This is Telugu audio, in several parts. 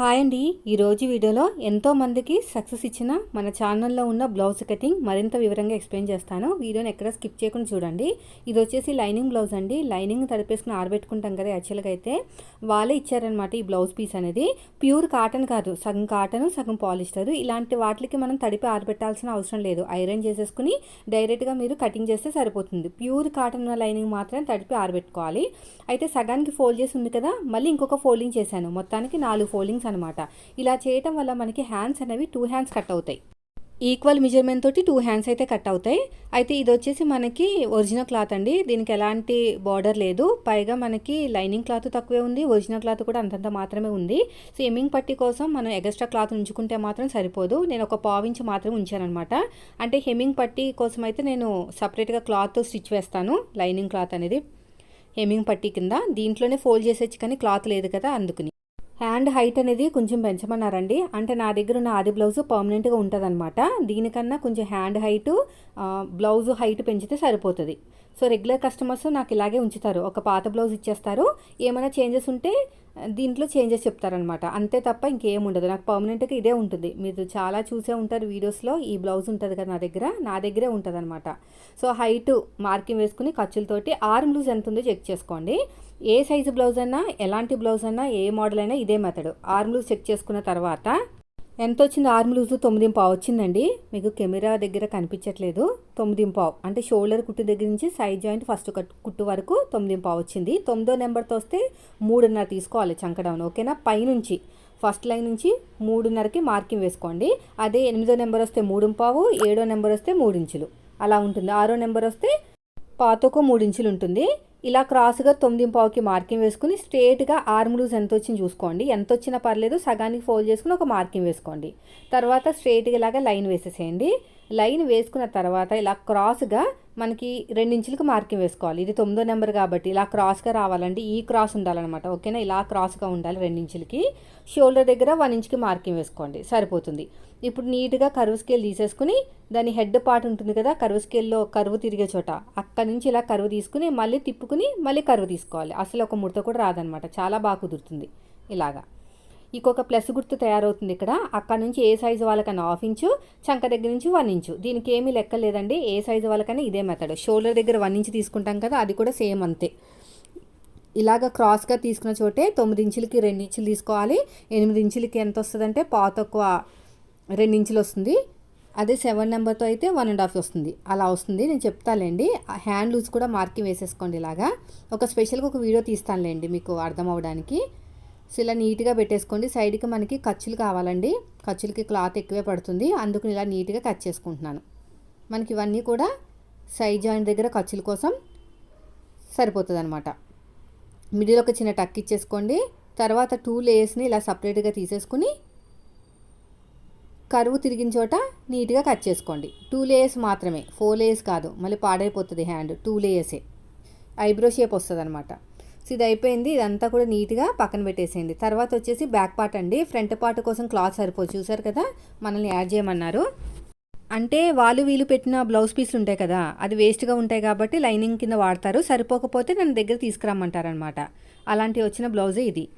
హాయ్ అండి. ఈరోజు వీడియోలో ఎంతో మందికి సక్సెస్ ఇచ్చిన మన ఛానల్లో ఉన్న బ్లౌజ్ కటింగ్ మరింత వివరంగా ఎక్స్ప్లెయిన్ చేస్తాను. వీడియోని ఎక్కడ స్కిప్ చేయకుండా చూడండి. ఇది వచ్చేసి లైనింగ్ బ్లౌజ్ అండి. లైనింగ్ తడిపేసుకుని ఆరబెట్టుకుంటాం కదా యాక్చువల్గా అయితే వాళ్ళే ఇచ్చారనమాట ఈ బ్లౌజ్ పీస్ అనేది. ప్యూర్ కాటన్ కాదు సగం కాటన్ సగం పాలిస్టర్. ఇలాంటి వాటికి మనం తడిపి ఆరబెట్టాల్సిన అవసరం లేదు. ఐరన్ చేసేసుకుని డైరెక్ట్గా మీరు కటింగ్ చేస్తే సరిపోతుంది. ప్యూర్ కాటన్ ఉన్న లైనింగ్ మాత్రం తడిపి ఆరబెట్టుకోవాలి. అయితే సగానికి ఫోల్డ్ చేసి ఉంది కదా మళ్ళీ ఇంకొక ఫోల్డింగ్ చేశాను. మొత్తానికి నాలుగు ఫోల్డింగ్స్ అనమాట. ఇలా చేయటం వల్ల మనకి హ్యాండ్స్ అనేవి టూ హ్యాండ్స్ కట్ అవుతాయి. ఈక్వల్ మెజర్మెంట్ తోటి టూ హ్యాండ్స్ అయితే కట్ అవుతాయి. అయితే ఇది వచ్చేసి మనకి ఒరిజినల్ క్లాత్ అండి. దీనికి ఎలాంటి బార్డర్ లేదు. పైగా మనకి లైనింగ్ క్లాత్ తక్కువే ఉంది. ఒరిజినల్ క్లాత్ కూడా అంతంత మాత్రమే ఉంది. సో ఎమ్మింగ్ పట్టి కోసం మనం ఎగస్ట్రా క్లాత్ ఉంచుకుంటే మాత్రం సరిపోదు. నేను ఒక పావించి మాత్రం ఉంచానమాట అంటే హెమ్మింగ్ పట్టి కోసం అయితే నేను సపరేట్గా క్లాత్ స్టిచ్ వేస్తాను. లైనింగ్ క్లాత్ అనేది హెమ్మింగ్ పట్టి కింద. దీంట్లోనే ఫోల్డ్ చేసేచ్చు కానీ క్లాత్ లేదు కదా అందుకుని. హ్యాండ్ హైట్ అనేది కొంచెం పెంచమన్నారండి. అంటే నా దగ్గర ఉన్న ఆది బ్లౌజ్ పర్మనెంట్గా ఉంటుందన్నమాట. దీనికన్నా కొంచెం హ్యాండ్ హైటు బ్లౌజ్ హైట్ పెంచితే సరిపోతుంది. సో రెగ్యులర్ కస్టమర్స్ నాకు ఇలాగే ఉంచుతారు. ఒక పాత బ్లౌజ్ ఇచ్చేస్తారు. ఏమైనా చేంజెస్ ఉంటే దీంట్లో చేంజెస్ చెప్తారనమాట అంతే తప్ప ఇంకేం ఉండదు. నాకు పర్మనెంట్గా ఇదే ఉంటుంది. మీరు చాలా చూసే ఉంటారు వీడియోస్లో ఈ బ్లౌజ్ ఉంటుంది కదా నా దగ్గర? నా దగ్గరే ఉంటుంది అనమాట సో హైట్ మార్కింగ్ వేసుకుని ఖర్చులతోటి ఆర్మ్ లూజ్ ఎంత ఉందో చెక్ చేసుకోండి. ఏ సైజు బ్లౌజ్ అయినా ఎలాంటి బ్లౌజ్ అయినా ఏ మోడల్ అయినా ఇదే మెథడ్. ఆర్మ్ లూజ్ చెక్ చేసుకున్న తర్వాత ఎంత వచ్చింది ఆర్మ్ లూజు తొమ్మిది పావు వచ్చిందండి. మీకు కెమెరా దగ్గర కనిపించట్లేదు. తొమ్మిది పావు. అంటే షోల్డర్ కుట్టు దగ్గర నుంచి సైడ్ జాయింట్ ఫస్ట్ కుట్టు వరకు తొమ్మిది పావు వచ్చింది. తొమ్మిదో నెంబర్తో వస్తే మూడున్నర తీసుకోవాలి చంకడౌన్ ఓకేనా? పైనుంచి ఫస్ట్ లైన్ నుంచి మూడున్నరకి మార్కింగ్ వేసుకోండి. అదే ఎనిమిదో నెంబర్ వస్తే మూడు పావు ఏడో నెంబర్ వస్తే మూడు ఇంచులు. అలా ఉంటుంది. ఆరో నెంబర్ వస్తే పాతకు మూడు ఇంచులు ఉంటుంది. ఇలా క్రాస్గా తొమ్మిది పావుకి మార్కింగ్ వేసుకుని స్ట్రేట్గా ఆర్మ్ లూజ్ ఎంత వచ్చింది చూసుకోండి. ఎంత వచ్చినా పర్లేదు సగానికి ఫోల్డ్ చేసుకుని ఒక మార్కింగ్ వేసుకోండి. తర్వాత స్ట్రేట్గా ఇలాగా లైన్ వేసేసేయండి. లైన్ వేసుకున్న తర్వాత ఇలా క్రాస్గా మనకి రెండించులకు మార్కింగ్ వేసుకోవాలి. ఇది తొమ్మిదో నెంబర్ కాబట్టి ఇలా క్రాస్గా రావాలండి. ఈ క్రాస్ ఉండాలన్నమాట. ఓకేనా? ఇలా క్రాస్గా ఉండాలి రెండించులకి. షోల్డర్ దగ్గర వన్ ఇంచ్కి మార్కింగ్ వేసుకోండి. సరిపోతుంది. ఇప్పుడు నీట్గా కరువు స్కేల్ తీసేసుకుని దాని హెడ్ పార్ట్ ఉంటుంది కదా కరువు స్కేల్లో కరువు తిరిగే చోట. అక్కడి నుంచి ఇలా కరువు తీసుకుని మళ్ళీ తిప్పుకుని మళ్ళీ కరువు తీసుకోవాలి. అసలు ఒక ముడత కూడా రాదనమాట చాలా బాగా కుదురుతుంది ఇలాగా. ఇంకొక ప్లస్ గుర్తు తయారవుతుంది ఇక్కడ. అక్కడ నుంచి ఏ సైజు వాళ్ళకైనా హాఫ్ ఇంచు చంక దగ్గర నుంచి వన్ ఇంచు. దీనికి ఏమీ లెక్క లేదండి. ఏ సైజు వాళ్ళకైనా ఇదే మెథడ్ షోల్డర్ దగ్గర వన్ ఇంచు తీసుకుంటాం కదా అది కూడా సేమ్ అంతే. ఇలాగ క్రాస్గా తీసుకున్న చోటే తొమ్మిది ఇంచులకి రెండు ఇంచులు తీసుకోవాలి. ఎనిమిది ఇంచులకి ఎంత వస్తుందంటే పాత ఎక్కువ ఇంచులు వస్తుంది. అదే సెవెన్ నెంబర్తో అయితే వన్ అండ్ హాఫ్ వస్తుంది. అలా వస్తుంది. నేను చెప్తాలేండి. హ్యాండ్ లూజ్ కూడా మార్కింగ్ వేసేసుకోండి ఇలాగా. ఒక స్పెషల్గా ఒక వీడియో తీస్తానులేండి మీకు అర్థం అవ్వడానికి. సో ఇలా నీట్గా పెట్టేసుకోండి. సైడ్కి మనకి ఖర్చులు కావాలండి. ఖర్చులకి క్లాత్ ఎక్కువే పడుతుంది. అందుకు ఇలా నీట్గా కట్ చేసుకుంటున్నాను. మనకి ఇవన్నీ కూడా సైడ్ జాయింట్ దగ్గర ఖర్చుల కోసం సరిపోతుంది అనమాట మిడిల్ ఒక చిన్న టక్ ఇచ్చేసుకోండి. తర్వాత టూ లేయర్స్ని ఇలా సపరేట్గా తీసేసుకుని కరువు తిరిగిన చోట నీట్గా కట్ చేసుకోండి. టూ లేయర్స్ మాత్రమే. ఫోర్ లేయర్స్ కాదు. మళ్ళీ పాడైపోతుంది హ్యాండ్ టూ లేయర్సే ఐబ్రో షేప్ వస్తుంది అనమాట సో ఇది అయిపోయింది. ఇదంతా కూడా నీట్గా పక్కన పెట్టేసేయండి. తర్వాత వచ్చేసి బ్యాక్ పార్ట్ అండి. ఫ్రంట్ పార్ట్ కోసం క్లాత్ సరిపోదు. చూసారు కదా? మనల్ని యాడ్ చేయమన్నారు. అంటే వాళ్ళు వీళ్ళు పెట్టిన బ్లౌజ్ పీస్లు ఉంటాయి కదా? అది వేస్ట్గా ఉంటాయి కాబట్టి లైనింగ్ కింద వాడతారు. సరిపోకపోతే నన్ను దగ్గర తీసుకురమ్మంటారనమాట అలాంటి వచ్చిన బ్లౌజే ఇది.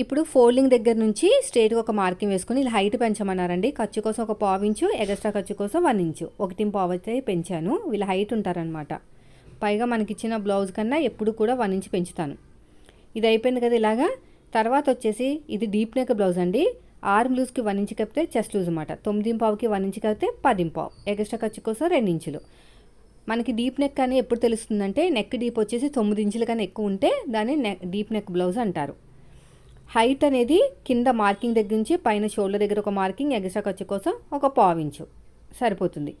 ఇప్పుడు ఫోల్డింగ్ దగ్గర నుంచి స్ట్రేట్గా ఒక మార్కింగ్ వేసుకుని ఇలా హైట్ పెంచమన్నారండి. ఖర్చు కోసం ఒక పావు ఇంచు ఎగస్ట్రా ఖర్చు కోసం వన్ ఇంచు. ఒకటి పావు అయితే పెంచాను. వీళ్ళు హైట్ ఉంటారనమాట పైగా మనకిచ్చిన బ్లౌజ్ కన్నా ఎప్పుడు కూడా వన్ ఇంచ్ పెంచుతాను. ఇది అయిపోయింది కదా ఇలాగా. తర్వాత వచ్చేసి ఇది డీప్ నెక్ బ్లౌజ్ అండి. ఆర్మ్ లూజ్కి వన్ ఇంచ్ కప్పితే చెస్ట్ లూజ్ అనమాట తొమ్మిది పావుకి వన్ ఇంచ్ కప్పితే పది పావు. ఎగస్ట్రా ఖర్చు కోసం రెండు ఇంచులు. మనకి డీప్ నెక్ అని ఎప్పుడు తెలుస్తుందంటే నెక్ డీప్ వచ్చేసి తొమ్మిది ఇంచుల కన్నా ఎక్కువ ఉంటే దాన్ని నెక్ డీప్ నెక్ బ్లౌజ్ అంటారు. హైట్ అనేది కింద మార్కింగ్ దగ్గర నుంచి పైన షోల్డర్ దగ్గర ఒక మార్కింగ్ ఎగస్ట్రా ఖర్చు కోసం ఒక పావించు సరిపోతుంది.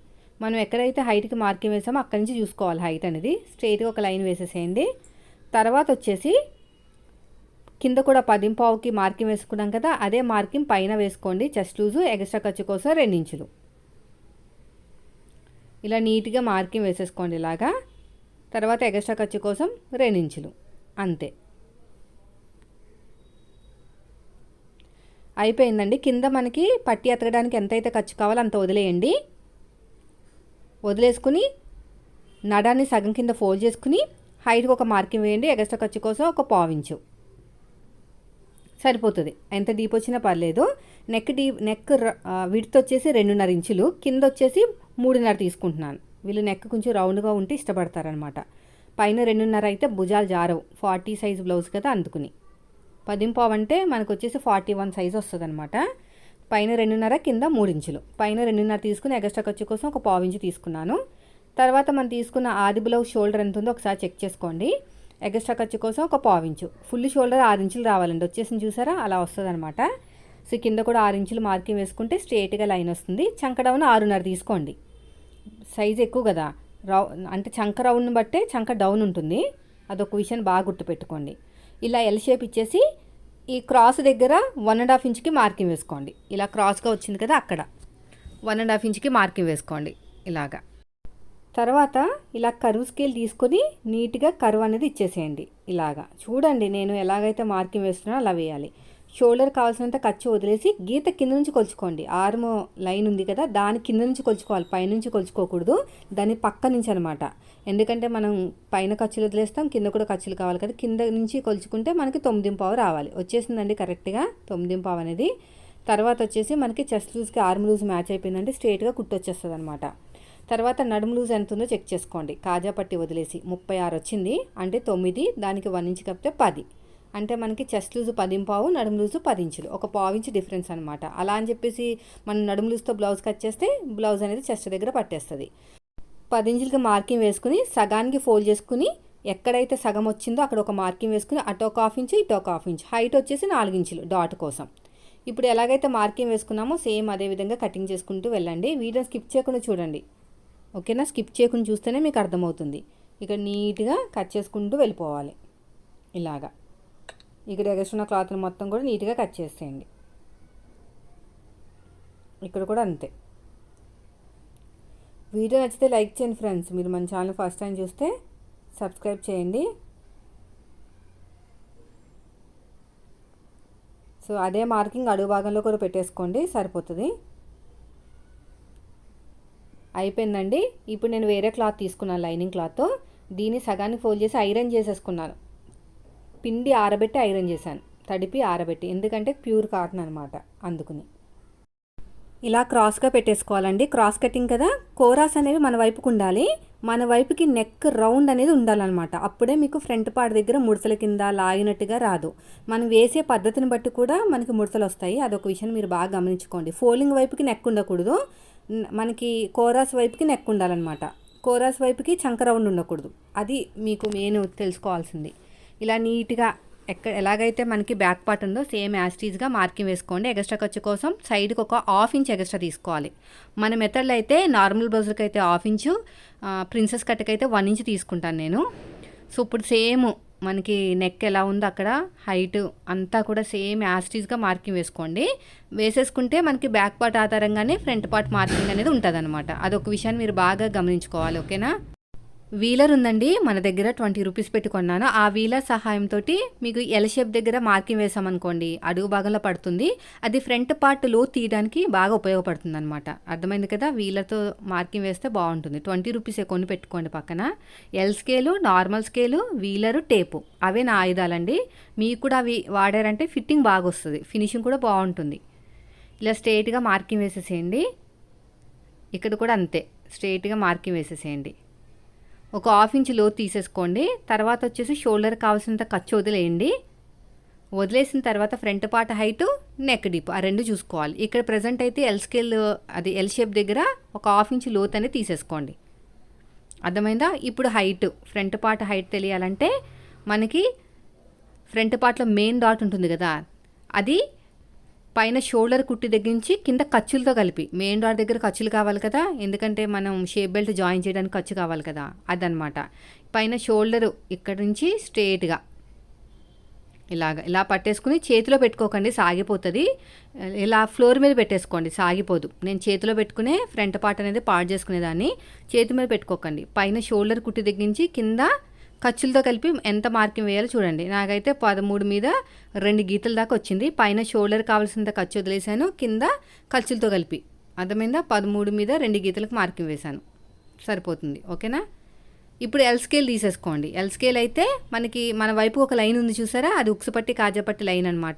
మనం ఎక్కడైతే హైట్కి మార్కింగ్ వేసామో అక్కడి నుంచి చూసుకోవాలి హైట్ అనేది. స్ట్రైట్గా ఒక లైన్ వేసేసేయండి. తర్వాత వచ్చేసి కింద కూడా పదింపావుకి మార్కింగ్ వేసుకున్నాం కదా అదే మార్కింగ్ పైన వేసుకోండి. చెస్ట్ లూజు ఎగస్ట్రా ఖర్చు కోసం రెండు ఇంచులు ఇలా నీట్గా మార్కింగ్ వేసేసుకోండి ఇలాగా. తర్వాత ఎగస్ట్రా ఖర్చు కోసం రెండు ఇంచులు అంతే. అయిపోయిందండి. కింద మనకి పట్టి ఎతకడానికి ఎంతైతే ఖర్చు కావాలో అంత వదిలేయండి. వదిలేసుకుని నడాన్ని సగం కింద ఫోల్డ్ చేసుకుని హైట్కి ఒక మార్కింగ్ వేయండి. ఎగస్ట్రా ఖర్చు కోసం ఒక పావించు సరిపోతుంది. ఎంత డీప్ వచ్చినా పర్లేదు. నెక్ డీప్ నెక్ విడ్త్ వచ్చేసి రెండున్నర ఇంచులు. కింద వచ్చేసి మూడున్నర తీసుకుంటున్నాను. వీళ్ళు నెక్ కొంచెం రౌండ్గా ఉంటే ఇష్టపడతారనమాట పైన రెండున్నర అయితే భుజాలు జారవు. ఫార్టీ సైజ్ బ్లౌజ్ కదా అందుకుని. పదింపావు అంటే మనకు వచ్చేసి ఫార్టీ వన్ సైజ్ వస్తుంది అనమాట పైన రెండున్నర కింద మూడు ఇంచులు పైన రెండున్నర తీసుకుని ఎగస్ట్రా ఖర్చు కోసం ఒక పావు ఇంచు తీసుకున్నాను. తర్వాత మనం తీసుకున్న ఆది బ్లౌజ్ షోల్డర్ ఎంత ఉందో ఒకసారి చెక్ చేసుకోండి. ఎగస్ట్రా ఖర్చు కోసం ఒక పావు ఇంచు ఫుల్ షోల్డర్ ఆరు ఇంచులు రావాలండి. వచ్చేసింది చూసారా? అలా వస్తుంది అనమాట సో కింద కూడా ఆరు ఇంచులు మార్కింగ్ వేసుకుంటే స్ట్రేట్గా లైన్ వస్తుంది. చంక డౌన్ ఆరున్నర తీసుకోండి. సైజ్ ఎక్కువ కదా. రౌ అంటే చంక రౌండ్ని బట్టే చంక డౌన్ ఉంటుంది. అదొక విషయం బాగా గుర్తుపెట్టుకోండి. ఇలా ఎల్ షేప్ ఇచ్చేసి ఈ క్రాస్ దగ్గర వన్ అండ్ హాఫ్ ఇంచ్కి మార్కింగ్ వేసుకోండి. ఇలా క్రాస్గా వచ్చింది కదా అక్కడ. వన్ అండ్ హాఫ్ ఇంచ్కి మార్కింగ్ వేసుకోండి ఇలాగా. తర్వాత ఇలా కరువు స్కేల్ తీసుకొని నీట్గా కరువు అనేది ఇచ్చేసేయండి ఇలాగా. చూడండి నేను ఎలాగైతే మార్కింగ్ వేస్తున్నానో అలా వేయాలి. షోల్డర్ కావాల్సినంత ఖర్చు వదిలేసి గీత కింద నుంచి కొలుచుకోండి. ఆర్మ్ లైన్ ఉంది కదా దాని కింద నుంచి కొలుచుకోవాలి. పైనుంచి కొలుచుకోకూడదు. దాని పక్క నుంచి అనమాట ఎందుకంటే మనం పైన ఖర్చులు వదిలేస్తాం కింద కూడా ఖర్చులు కావాలి కదా. కింద నుంచి కొలుచుకుంటే మనకి తొమ్మిది పావు రావాలి. వచ్చేసిందండి కరెక్ట్గా తొమ్మిది పావు అనేది. తర్వాత వచ్చేసి మనకి చెస్ట్ లూజ్కి ఆర్మ్ లూజ్ మ్యాచ్ అయిపోయిందంటే స్ట్రేట్గా కుట్టొచ్చేస్తుంది అనమాట తర్వాత నడుము లూజ్ ఎంత ఉందో చెక్ చేసుకోండి. కాజా పట్టి వదిలేసి ముప్పై ఆరు వచ్చింది అంటే తొమ్మిది దానికి వన్ ఇంచ్ కప్పితే పది. అంటే మనకి చెస్ట్ లూజు పదింపావు నడుము లూజు పది ఇంచులు ఒక పావు ఇంచు డిఫరెన్స్ అనమాట అలా అని చెప్పేసి మనం నడుము లూజుతో బ్లౌజ్ కట్ చేస్తే బ్లౌజ్ అనేది చెస్ట్ దగ్గర పట్టేస్తుంది. పది ఇంచులకి మార్కింగ్ వేసుకుని సగానికి ఫోల్డ్ చేసుకుని ఎక్కడైతే సగం వచ్చిందో అక్కడ ఒక మార్కింగ్ వేసుకుని అటు ఒక హాఫ్ ఇంచు ఇటు ఒక హాఫ్ ఇంచు. హైట్ వచ్చేసి నాలుగు ఇంచులు డాట్ కోసం. ఇప్పుడు ఎలాగైతే మార్కింగ్ వేసుకున్నామో సేమ్ అదే విధంగా కటింగ్ చేసుకుంటూ వెళ్ళండి. వీడియో స్కిప్ చేయకుండా చూడండి. ఓకేనా? స్కిప్ చేయకుండా చూస్తేనే మీకు అర్థమవుతుంది. ఇక్కడ నీట్గా కట్ చేసుకుంటూ వెళ్ళిపోవాలి. ఇలాగా. ఇక్కడ ఎగస్ట్రున్న క్లాత్ని మొత్తం కూడా నీట్గా కట్ చేసేయండి. ఇక్కడ కూడా అంతే. వీడియో నచ్చితే లైక్ చేయండి ఫ్రెండ్స్. మీరు మన ఛానల్ ఫస్ట్ టైం చూస్తే సబ్స్క్రైబ్ చేయండి. సో అదే మార్కింగ్ అడుగు భాగంలో కూడా పెట్టేసుకోండి. సరిపోతుంది. అయిపోయిందండి. ఇప్పుడు నేను వేరే క్లాత్ తీసుకున్నాను లైనింగ్ క్లాత్ దీన్ని సగానికి ఫోల్డ్ చేసి ఐరన్ చేసేసుకున్నాను. పిండి ఆరబెట్టి ఐరన్ చేశాను. తడిపి ఆరబెట్టి ఎందుకంటే ప్యూర్ కాటన్ అనమాట అందుకుని. ఇలా క్రాస్గా పెట్టేసుకోవాలండి. క్రాస్ కటింగ్ కదా? కోరాస్ అనేవి మన వైపుకు ఉండాలి. మన వైపుకి నెక్ రౌండ్ అనేది ఉండాలన్నమాట. అప్పుడే మీకు ఫ్రంట్ పార్ట్ దగ్గర ముడతల కింద లాగినట్టుగా రాదు. మనం వేసే పద్ధతిని బట్టి కూడా మనకి ముడతలు వస్తాయి. అదొక విషయం మీరు బాగా గమనించుకోండి. ఫోలింగ్ వైపుకి నెక్ ఉండకూడదు. మనకి కోరాస్ వైపుకి నెక్ ఉండాలన్నమాట. కోరాస్ వైపుకి చంక రౌండ్ ఉండకూడదు. అది మీకు మెయిన్ తెలుసుకోవాల్సింది. ఇలా నీట్గా ఎక్కడ ఎలాగైతే మనకి బ్యాక్ పార్ట్ ఉందో సేమ్ యాస్టీజ్గా మార్కింగ్ వేసుకోండి. ఎగస్ట్రా ఖర్చు కోసం సైడ్కి ఒక హాఫ్ ఇంచ్ ఎగస్ట్రా తీసుకోవాలి. మన మెథడ్లో అయితే నార్మల్ బ్లౌజర్కి అయితే హాఫ్ ఇంచు ప్రిన్సెస్ కట్కి అయితే వన్ ఇంచ్ తీసుకుంటాను నేను. సో ఇప్పుడు సేమ్ మనకి నెక్ ఎలా ఉందో అక్కడ హైట్ అంతా కూడా సేమ్ యాస్టీజ్గా మార్కింగ్ వేసుకోండి. వేసేసుకుంటే మనకి బ్యాక్ పార్ట్ ఆధారంగానే ఫ్రంట్ పార్ట్ మార్కింగ్ అనేది ఉంటుంది అనమాట అదొక విషయాన్ని మీరు బాగా గమనించుకోవాలి ఓకేనా? వీలర్ ఉందండి. మన దగ్గర ట్వంటీ రూపీస్ పెట్టి కొన్నాను. ఆ వీలర్ సహాయంతో మీకు ఎల్ షేప్ దగ్గర మార్కింగ్ వేసామనుకోండి అడుగు భాగంలో పడుతుంది. అది ఫ్రంట్ పార్ట్లో తీయడానికి బాగా ఉపయోగపడుతుంది అనమాట అర్థమైంది కదా? వీలర్తో మార్కింగ్ వేస్తే బాగుంటుంది. ట్వంటీ రూపీస్ కొని పెట్టుకోండి పక్కన. L scale normal scale wheeler tape. అవే నా ఆయుధాలండి. మీకు కూడా అవి వాడారంటే ఫిట్టింగ్ బాగా వస్తుంది ఫినిషింగ్ కూడా బాగుంటుంది. ఇలా స్ట్రేట్గా మార్కింగ్ వేసేసేయండి. ఇక్కడ కూడా అంతే. స్ట్రేట్గా మార్కింగ్ వేసేసేయండి. ఒక హాఫ్ ఇంచ్ లోతు తీసేసుకోండి. తర్వాత వచ్చేసి షోల్డర్ కావాల్సినంత ఖర్చు వదిలేయండి. వదిలేసిన తర్వాత front part height neck deep ఆ రెండు చూసుకోవాలి. ఇక్కడ ప్రజెంట్ అయితే ఎల్ స్కేల్ అది ఎల్ షేప్ దగ్గర ఒక హాఫ్ ఇంచ్ లోత్ అనేది తీసేసుకోండి. అర్థమైందా? ఇప్పుడు హైట్ ఫ్రంట్ పార్ట్ హైట్ తెలియాలంటే మనకి ఫ్రంట్ పార్ట్లో మెయిన్ డాట్ ఉంటుంది కదా. అది పైన షోల్డర్ కుట్టి దగ్గర నుంచి కింద ఖర్చులతో కలిపి. మెయిన్ రాడ్ దగ్గర ఖర్చులు కావాలి కదా. ఎందుకంటే మనం షేప్ బెల్ట్ జాయిన్ చేయడానికి ఖర్చు కావాలి కదా. అదనమాట పైన షోల్డర్ ఇక్కడ నుంచి స్ట్రేట్గా. ఇలాగ ఇలా పట్టేసుకుని చేతిలో పెట్టుకోకండి సాగిపోతుంది. ఇలా ఫ్లోర్ మీద పెట్టేసుకోండి సాగిపోదు. నేను చేతిలో పెట్టుకునే ఫ్రంట్ పార్ట్ అనేది పాడు చేసుకునేదాన్ని. చేతి మీద పెట్టుకోకండి. పైన షోల్డర్ కుట్టి దగ్గర కింద ఖర్చులతో కలిపి ఎంత మార్కింగ్ వేయాలో చూడండి. నాకైతే పదమూడు మీద రెండు గీతల దాకా వచ్చింది. పైన షోల్డర్ కావాల్సినంత ఖర్చు వదిలేసాను కింద ఖర్చులతో కలిపి. అర్థమైందా? పదమూడు మీద రెండు గీతలకు మార్కింగ్ వేశాను. సరిపోతుంది. ఓకేనా? ఇప్పుడు ఎల్ స్కేల్ తీసేసుకోండి. ఎల్ స్కేల్ అయితే మనకి మన వైపు ఒక లైన్ ఉంది చూసారా? అది ఉక్సుపట్టి కాజాపట్టి లైన్ అనమాట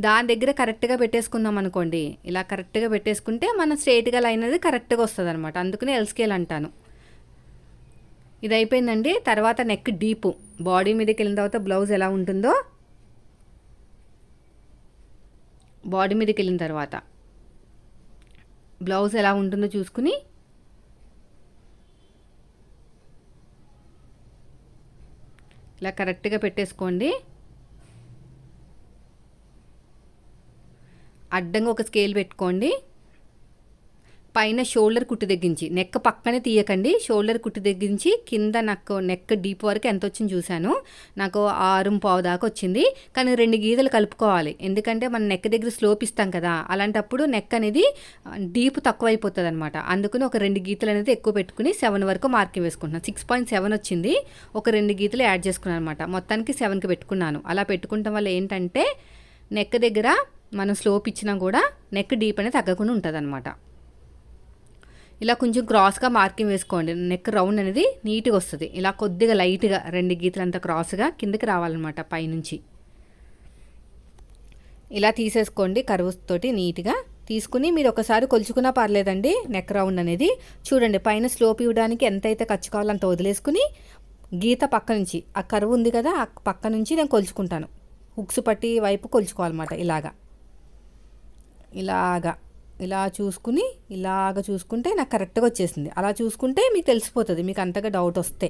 దాని దగ్గర కరెక్ట్గా పెట్టేసుకుందాం అనుకోండి. ఇలా కరెక్ట్గా పెట్టేసుకుంటే మన స్ట్రేట్గా లైన్ అనేది కరెక్ట్గా వస్తుంది అనమాట అందుకనే ఎల్ స్కేల్ అంటాను. ఇది అయిపోయిందండి తర్వాత నెక్ డీపు బాడీ మీదకి వెళ్ళిన తర్వాత బ్లౌజ్ ఎలా ఉంటుందో బాడీ మీదకి వెళ్ళిన తర్వాత బ్లౌజ్ ఎలా ఉంటుందో చూసుకుని ఇలా కరెక్ట్గా పెట్టేసుకోండి. అడ్డంగా ఒక స్కేల్ పెట్టుకోండి. పైన షోల్డర్ కుట్టు తగ్గించి నెక్ పక్కనే తీయకండి. షోల్డర్ కుట్టు తగ్గించి కింద నాకు నెక్ డీప్ వరకు ఎంత వచ్చింది చూశాను. నాకు ఆరు పావు దాకా వచ్చింది. కానీ రెండు గీతలు కలుపుకోవాలి. ఎందుకంటే మన నెక్ దగ్గర స్లోప్ ఇస్తాం కదా అలాంటప్పుడు నెక్ అనేది డీప్ తక్కువ అయిపోతుంది అనమాట అందుకని ఒక రెండు గీతలు అనేది ఎక్కువ పెట్టుకుని సెవెన్ వరకు మార్కింగ్ వేసుకుంటున్నాను సిక్స్ పాయింట్ సెవెన్ వచ్చింది. ఒక రెండు గీతలు యాడ్ చేసుకున్నాను అనమాట మొత్తానికి సెవెన్కి పెట్టుకున్నాను. అలా పెట్టుకుంటాం వల్ల ఏంటంటే నెక్ దగ్గర మనం స్లోప్ ఇచ్చినా కూడా నెక్ డీప్ అనేది తగ్గకుండా ఉంటుంది అనమాట ఇలా కొంచెం క్రాస్గా మార్కింగ్ వేసుకోండి. నెక్ రౌండ్ అనేది నీట్గా వస్తుంది. ఇలా కొద్దిగా లైట్గా రెండు గీతలంతా క్రాస్గా కిందకి రావాలన్నమాట పైనుంచి. ఇలా తీసేసుకోండి కరువుతోటి నీట్గా. తీసుకుని మీరు ఒకసారి కొలుచుకున్నా పర్లేదండి. నెక్ రౌండ్ అనేది చూడండి పైన స్లోప్ ఇవ్వడానికి ఎంతైతే ఖర్చు కావాలో అంత వదిలేసుకుని గీత పక్క నుంచి ఆ కరువు ఉంది కదా ఆ పక్క నుంచి నేను కొలుచుకుంటాను. హుక్స్ పట్టి వైపు కొలుచుకోవాలన్నమాట ఇలాగా. ఇలాగా. ఇలా చూసుకుని ఇలాగ చూసుకుంటే నాకు కరెక్ట్గా వచ్చేసింది. అలా చూసుకుంటే మీకు తెలిసిపోతుంది మీకు అంతగా డౌట్ వస్తే.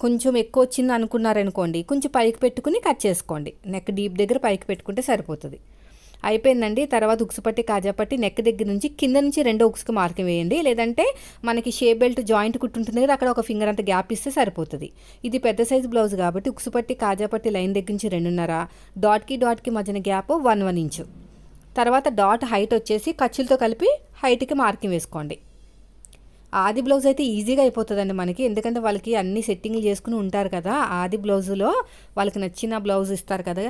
కొంచెం ఎక్కువ వచ్చింది అనుకున్నారనుకోండి కొంచెం పైకి పెట్టుకుని కట్ చేసుకోండి. నెక్ డీప్ దగ్గర పైకి పెట్టుకుంటే సరిపోతుంది. అయిపోయిందండి. తర్వాత ఉక్సుపట్టి కాజాపట్టి నెక్ దగ్గర నుంచి కింద నుంచి రెండో ఉక్సుకు మార్కింగ్ వేయండి. లేదంటే మనకి షేప్ బెల్ట్ జాయింట్ కుట్టుంటుంది కదా అక్కడ ఒక ఫింగర్ అంత గ్యాప్ ఇస్తే సరిపోతుంది. ఇది పెద్ద సైజు బ్లౌజ్ కాబట్టి ఉక్సుపట్టి కాజాపట్టి లైన్ దగ్గర నుంచి రెండున్నర డాట్కి డాట్కి మధ్యన గ్యాప్ వన్ వన్ ఇంచు. తర్వాత డాట్ హైట్ వచ్చేసి ఖర్చులతో కలిపి హైట్కి మార్కింగ్ వేసుకోండి. ఆది బ్లౌజ్ అయితే ఈజీగా అయిపోతుందండి మనకి. ఎందుకంటే వాళ్ళకి అన్ని సెట్టింగ్లు చేసుకుని ఉంటారు కదా ఆది బ్లౌజులో వాళ్ళకి నచ్చిన బ్లౌజ్ ఇస్తారు కదా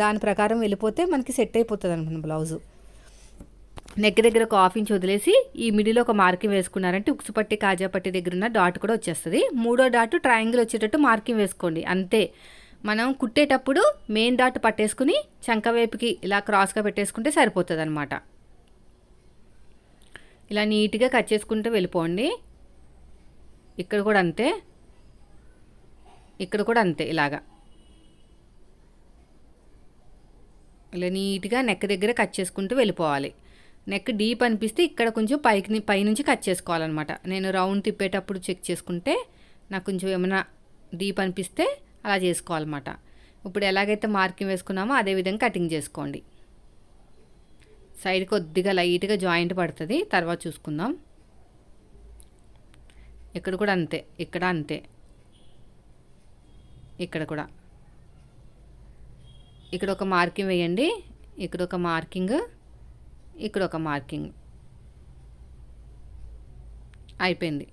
దాని ప్రకారం వెళ్ళిపోతే మనకి సెట్ అయిపోతుంది అనమాట బ్లౌజు. నెక్ దగ్గర ఒక హాఫ్ ఇంచ్ వదిలేసి ఈ మిడిలో ఒక మార్కింగ్ వేసుకున్నారంటే ఉక్సు పట్టి కాజా పట్టి దగ్గర ఉన్న డాట్ కూడా వచ్చేస్తుంది. మూడో డాట్ ట్రయాంగిల్ వచ్చేటట్టు మార్కింగ్ వేసుకోండి. అంతే. మనం కుట్టేటప్పుడు మెయిన్ డాట్ పట్టేసుకుని చంక వైపుకి ఇలా క్రాస్గా పెట్టేసుకుంటే సరిపోతుంది అనమాట ఇలా నీట్గా కట్ చేసుకుంటూ వెళ్ళిపోండి. ఇక్కడ కూడా అంతే. ఇక్కడ కూడా అంతే ఇలాగా. ఇలా నీట్గా నెక్ దగ్గర కట్ చేసుకుంటూ వెళ్ళిపోవాలి. నెక్ డీప్ అనిపిస్తే ఇక్కడ కొంచెం పైకి పైనుంచి కట్ చేసుకోవాలన్నమాట. నేను రౌండ్ తిప్పేటప్పుడు చెక్ చేసుకుంటే నాకు కొంచెం ఏమైనా డీప్ అనిపిస్తే అలా చేసుకోవాలన్నమాట. ఇప్పుడు ఎలాగైతే మార్కింగ్ వేసుకున్నామో అదే విధంగా కటింగ్ చేసుకోండి. సైడ్ కొద్దిగా లైట్గా జాయింట్ పడుతుంది. తర్వాత చూసుకుందాం. ఇక్కడ కూడా అంతే ఇక్కడ అంతే. ఇక్కడ కూడా. ఇక్కడ ఒక మార్కింగ్ వేయండి. ఇక్కడ ఒక మార్కింగ్ ఇక్కడ ఒక మార్కింగ్. అయిపోయింది.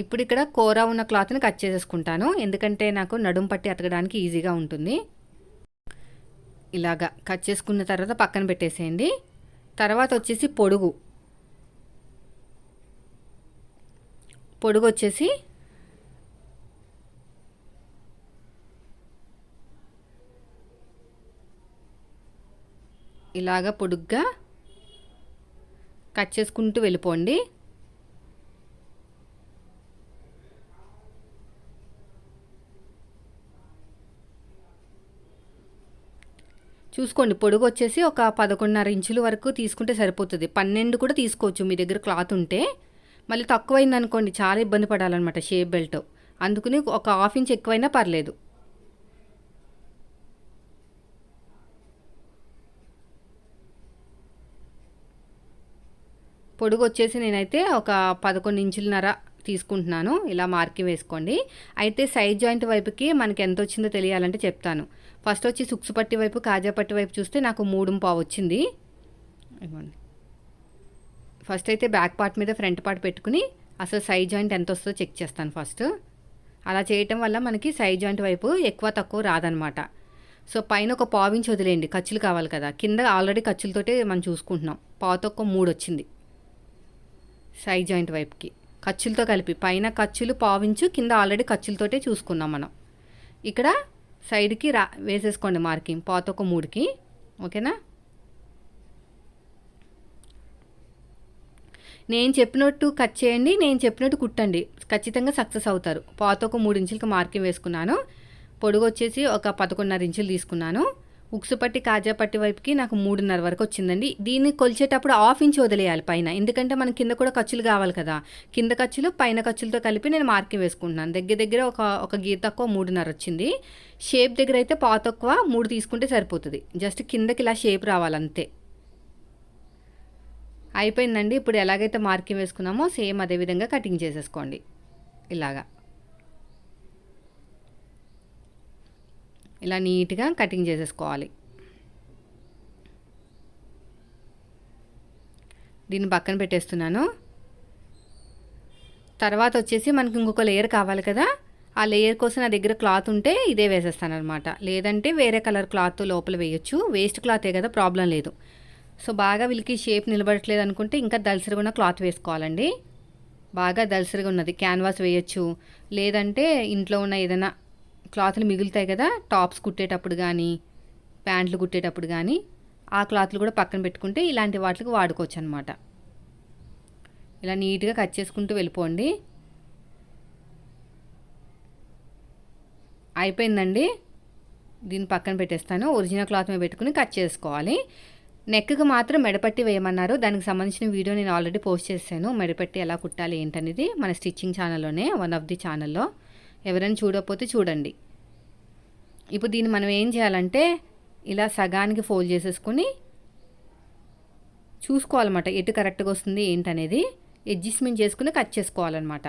ఇప్పుడు ఇక్కడ కూర ఉన్న క్లాత్ని కట్ చేసేసుకుంటాను. ఎందుకంటే నాకు నడుం పట్టి అతకడానికి ఈజీగా ఉంటుంది. ఇలాగా కట్ చేసుకున్న తర్వాత పక్కన పెట్టేసేయండి. తర్వాత వచ్చేసి పొడుగు. పొడుగు వచ్చేసి ఇలాగ పొడుగ్గా కట్ చేసుకుంటూ వెళ్ళిపోండి. చూసుకోండి పొడుగు వచ్చేసి ఒక పదకొండున్నర ఇంచుల వరకు తీసుకుంటే సరిపోతుంది. పన్నెండు కూడా తీసుకోవచ్చు మీ దగ్గర క్లాత్ ఉంటే. మళ్ళీ తక్కువైంది అనుకోండి చాలా ఇబ్బంది పడాలన్నమాట షేప్ బెల్ట్. అందుకని ఒక హాఫ్ ఇంచ్ ఎక్కువైనా పర్లేదు. పొడుగు వచ్చేసి నేనైతే ఒక పదకొండు ఇంచులన్నర తీసుకుంటున్నాను. ఇలా మార్కింగ్ వేసుకోండి. అయితే సైడ్ జాయింట్ వైపుకి మనకి ఎంత వచ్చిందో తెలియాలంటే చెప్తాను. ఫస్ట్ వచ్చి సుక్సు పట్టి వైపు కాజా పట్టి వైపు చూస్తే నాకు మూడు పావు వచ్చింది. ఇవ్వండి ఫస్ట్ అయితే బ్యాక్ పార్ట్ మీద ఫ్రంట్ పార్ట్ పెట్టుకుని అసలు సైడ్ జాయింట్ ఎంత వస్తుందో చెక్ చేస్తాను ఫస్ట్ అలా చేయటం వల్ల మనకి సైడ్ జాయింట్ వైపు ఎక్కువ తక్కువ రాదనమాట సో పైన ఒక పావించి వదిలేయండి. ఖర్చులు కావాలి కదా. కింద ఆల్రెడీ ఖర్చులతోటే మనం చూసుకుంటున్నాం. పావుతో ఒక మూడు వచ్చింది. సైడ్ జాయింట్ వైపుకి. ఖర్చులతో కలిపి. పైన ఖర్చులు పావించు కింద ఆల్రెడీ ఖర్చులతోటే చూసుకున్నాం మనం. ఇక్కడ సైడ్కి రా వేసేసుకోండి మార్కింగ్ పాత ఒక మూడుకి ఓకేనా? నేను చెప్పినట్టు కట్ చేయండి నేను చెప్పినట్టు కుట్టండి. ఖచ్చితంగా సక్సెస్ అవుతారు. పాత ఒక మూడు ఇంచులకి మార్కింగ్ వేసుకున్నాను. పొడుగు వచ్చేసి ఒక పదకొండున్నర ఇంచులు తీసుకున్నాను. ఉక్సు పట్టి కాజా పట్టి వైపుకి నాకు మూడున్నర వరకు వచ్చిందండి. దీన్ని కొలిచేటప్పుడు హాఫ్ ఇంచ్ వదిలేయాలి పైన. ఎందుకంటే మన కింద కూడా ఖర్చులు కావాలి కదా. కింద ఖర్చులు పైన ఖర్చులతో కలిపి నేను మార్కింగ్ వేసుకుంటున్నాను. దగ్గర దగ్గర ఒక ఒక గీత తక్కువ మూడున్నర వచ్చింది. షేప్ దగ్గర అయితే పా తక్కువ మూడు తీసుకుంటే సరిపోతుంది. జస్ట్ కిందకి ఇలా షేప్ రావాలంతే. అయిపోయిందండి. ఇప్పుడు ఎలాగైతే మార్కింగ్ వేసుకున్నామో సేమ్ అదే విధంగా కటింగ్ చేసేసుకోండి. ఇలాగా. ఇలా నీట్గా కటింగ్ చేసేసుకోవాలి. దీన్ని పక్కన పెట్టేస్తున్నాను. తర్వాత వచ్చేసి మనకి ఇంకొక లేయర్ కావాలి కదా ఆ లేయర్ కోసం నా దగ్గర క్లాత్ ఉంటే ఇదే వేసేస్తాను అనమాట లేదంటే వేరే కలర్ క్లాత్ లోపల వేయొచ్చు. వేస్ట్ క్లాతే కదా ప్రాబ్లం లేదు. సో బాగా వీళ్ళకి షేప్ నిలబడట్లేదు అనుకుంటే ఇంకా దలసరిగా ఉన్న క్లాత్ వేసుకోవాలండి. బాగా దలసరిగా ఉన్నది. క్యాన్వాస్ వేయచ్చు. లేదంటే ఇంట్లో ఉన్న ఏదైనా క్లాత్లు మిగులుతాయి కదా టాప్స్ కుట్టేటప్పుడు కానీ ప్యాంట్లు కుట్టేటప్పుడు కానీ ఆ క్లాత్లు కూడా పక్కన పెట్టుకుంటే ఇలాంటి వాటికి వాడుకోవచ్చు అనమాట ఇలా నీట్గా కట్ చేసుకుంటూ వెళ్ళిపోండి. అయిపోయిందండి. దీన్ని పక్కన పెట్టేస్తాను. ఒరిజినల్ క్లాత్ మీద పెట్టుకుని కట్ చేసుకోవాలి. నెక్కి మాత్రం మెడపట్టి వేయమన్నారు. దానికి సంబంధించిన వీడియో నేను ఆల్రెడీ పోస్ట్ చేశాను. మెడపట్టి ఎలా కుట్టాలి ఏంటనేది మన స్టిచ్చింగ్ ఛానల్లోనే వన్ ఆఫ్ ది ఛానల్లో. ఎవరైనా చూడకపోతే చూడండి. ఇప్పుడు దీన్ని మనం ఏం చేయాలంటే ఇలా సగానికి ఫోల్డ్ చేసేసుకొని చూసుకోవాలన్నమాట. ఎటు కరెక్ట్గా వస్తుంది ఏంటనేది అడ్జస్ట్మెంట్ చేసుకుని కట్ చేసుకోవాలన్నమాట.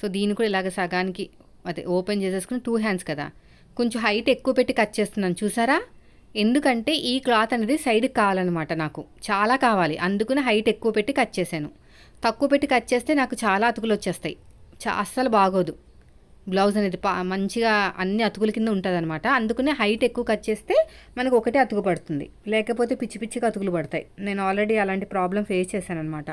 సో దీన్ని కూడా ఇలాగ సగానికి అదే ఓపెన్ చేసేసుకుని టూ హ్యాండ్స్ కదా. కొంచెం హైట్ ఎక్కువ పెట్టి కట్ చేస్తున్నాను చూసారా? ఎందుకంటే ఈ క్లాత్ అనేది సైడ్కి కావాలన్నమాట నాకు. చాలా కావాలి. అందుకని హైట్ ఎక్కువ పెట్టి కట్ చేశాను. తక్కువ పెట్టి కట్ చేస్తే నాకు చాలా అతుకులు వచ్చేస్తాయి. చా అస్సలు బాగోదు. బ్లౌజ్ అనేది పా మంచిగా అన్ని అతుకుల కింద ఉంటుంది అనమాట అందుకనే హైట్ ఎక్కువ కట్ చేస్తే మనకు ఒకటే అతుకు పడుతుంది. లేకపోతే పిచ్చి పిచ్చిగా అతుకులు పడతాయి. నేను ఆల్రెడీ అలాంటి ప్రాబ్లం ఫేస్ చేశాను అనమాట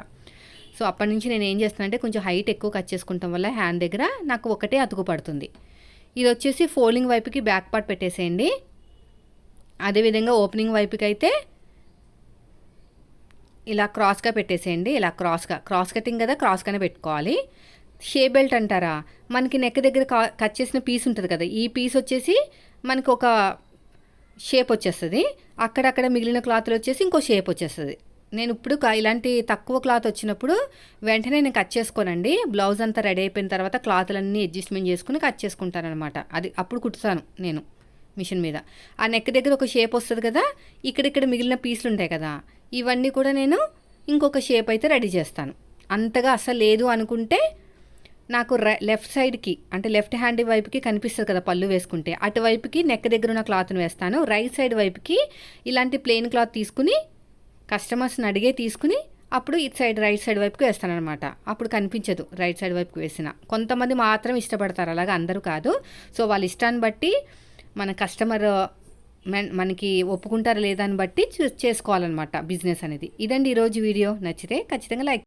సో అప్పటి నుంచి నేను ఏం చేస్తానంటే కొంచెం హైట్ ఎక్కువ కట్ చేసుకుంటాం వల్ల హ్యాండ్ దగ్గర నాకు ఒకటే అతుకు పడుతుంది. ఇది వచ్చేసి ఫోల్డింగ్ వైపుకి బ్యాక్ పార్ట్ పెట్టేసేయండి. అదేవిధంగా ఓపెనింగ్ వైపుకి అయితే ఇలా క్రాస్గా పెట్టేసేయండి. ఇలా క్రాస్గా క్రాస్ కటింగ్ కదా క్రాస్గానే పెట్టుకోవాలి. షే బెల్ట్ అంటారా? మనకి నెక్ దగ్గర కట్ చేసిన పీస్ ఉంటుంది కదా ఈ పీస్ వచ్చేసి మనకు ఒక షేప్ వచ్చేస్తుంది. అక్కడక్కడ మిగిలిన క్లాత్లు వచ్చేసి ఇంకో షేప్ వచ్చేస్తుంది. నేను ఇప్పుడు ఇలాంటి తక్కువ క్లాత్ వచ్చినప్పుడు వెంటనే నేను కట్ చేసుకోనండి. బ్లౌజ్ అంతా రెడీ అయిపోయిన తర్వాత క్లాత్లన్నీ అడ్జస్ట్మెంట్ చేసుకుని కట్ చేసుకుంటాను అనమాట అది అప్పుడు కుట్టుతాను నేను మిషన్ మీద. ఆ నెక్ దగ్గర ఒక షేప్ వస్తుంది కదా ఇక్కడిక్కడ మిగిలిన పీసులు ఉంటాయి కదా ఇవన్నీ కూడా నేను ఇంకొక షేప్ అయితే రెడీ చేస్తాను. అంతగా అసలు లేదు అనుకుంటే నాకు లెఫ్ట్ సైడ్కి అంటే లెఫ్ట్ హ్యాండ్ వైపుకి కనిపిస్తుంది కదా పళ్ళు వేసుకుంటే. అటువైపుకి నెక్ దగ్గర ఉన్న క్లాత్ని వేస్తాను. రైట్ సైడ్ వైపుకి ఇలాంటి ప్లెయిన్ క్లాత్ తీసుకుని కస్టమర్స్ని అడిగే తీసుకుని అప్పుడు ఇటు సైడ్ రైట్ సైడ్ వైపుకి వేస్తానమాట అప్పుడు కనిపించదు రైట్ సైడ్ వైపుకి వేసిన. కొంతమంది మాత్రం ఇష్టపడతారు అలాగా అందరూ కాదు. సో వాళ్ళ ఇష్టాన్ని బట్టి మన కస్టమర్ మనకి ఒప్పుకుంటారు లేదా అని బట్టి చేసుకోవాలన్నమాట బిజినెస్ అనేది. ఇదండి ఈరోజు వీడియో. నచ్చితే ఖచ్చితంగా లైక్